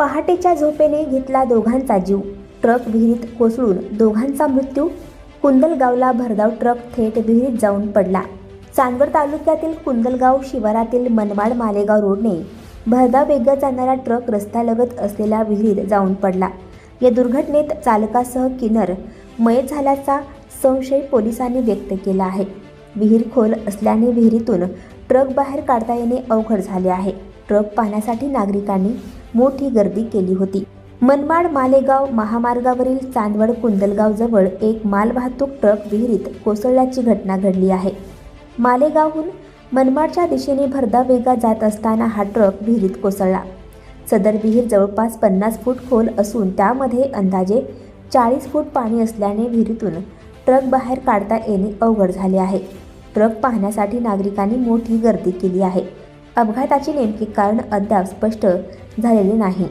पहाटेच्या झोपेने घेतला दोघांचा जीव. ट्रक विहिरीत कोसळून दोघांचा मृत्यू. कुंदलगावला भरधाव ट्रक थेट विहिरीत जाऊन पडला. चांदवड तालुक्यातील कुंदलगाव शिवारातील मनमाड मालेगाव रोडने भरधाव वेगात जाणारा ट्रक रस्त्यालगत असलेल्या विहिरीत जाऊन पडला. या दुर्घटनेत चालकासह किनर मयत झाल्याचा संशय पोलिसांनी व्यक्त केला आहे. विहीर खोल असल्याने विहिरीतून ट्रक बाहेर काढता येणे अवघड झाले आहे. ट्रक पाहण्यासाठी नागरिकांनी मोठी गर्दी केली होती. मनमाड मालेगाव महामार्गावरील चांदवड कुंदलगाव जवळ एक मालवाहतूक ट्रक विहिरीत कोसळल्याची घटना घडली आहे. मालेगावहून मनमाडच्या दिशेने भरदा वेगात जात असताना हा ट्रक विहिरीत कोसळला. सदर विहीर जवळपास पन्नास फूट खोल असून त्यामध्ये अंदाजे चाळीस फूट पाणी असल्याने विहिरीतून ट्रक बाहेर काढता येणे अवघड झाले आहे. ट्रक पाहण्यासाठी नागरिकांनी मोठी गर्दी केली आहे. अपघाताचे नेमके कारण अद्याप स्पष्ट झालेली नाही.